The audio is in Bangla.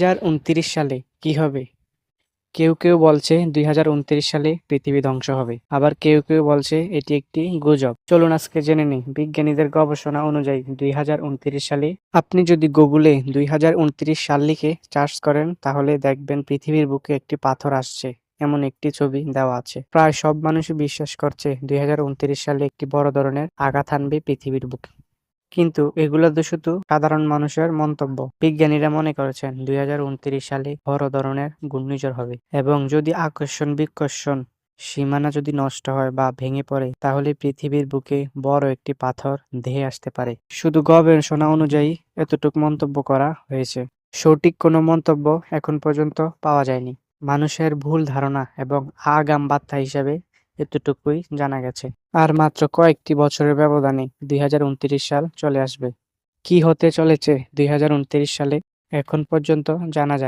2029 সালে কি হবে? কেউ কেউ বলছে দুই হাজার উনত্রিশ সালে পৃথিবী ধ্বংস হবে। আবার কেউ কেউ বলছে এটি একটি গুজব। চলুন আজকে জেনে নিই। বিজ্ঞানীদের গবেষণা অনুযায়ী দুই হাজার উনত্রিশ সালে আপনি যদি গুগলে দুই হাজার উনত্রিশ সাল লিখে চার্জ করেন, তাহলে দেখবেন পৃথিবীর বুকে একটি পাথর আসছে। এমন একটি ছবি দেওয়া আছে। প্রায় সব মানুষই বিশ্বাস করছে দুই হাজার উনত্রিশ সালে একটি বড় ধরনের আঘাত আনবে পৃথিবীর বুকে। কিন্তু এগুলো তো শুধু সাধারণ মানুষের মন্তব্য। বিজ্ঞানীরা মনে করেছেন দুই হাজার উনত্রিশ সালে বড় ধরনের ঘূর্ণিঝড় হবে এবং যদি আকর্ষণ বিকর্ষণ সীমানা যদি নষ্ট হয় বা ভেঙে পড়ে, তাহলে পৃথিবীর বুকে বড় একটি পাথর ধেয়ে আসতে পারে। শুধু গবেষণা অনুযায়ী এতটুকু মন্তব্য করা হয়েছে। সঠিক কোনো মন্তব্য এখন পর্যন্ত পাওয়া যায়নি। মানুষের ভুল ধারণা এবং আগাম বার্তা হিসেবে এতটুকুই জানা গেছে। আর মাত্র কয়েকটি বছরের ব্যবধানে দুই হাজার উনত্রিশ সাল চলে আসবে। কি হতে চলেছে দুই হাজার উনত্রিশ সালে এখন পর্যন্ত জানা যায়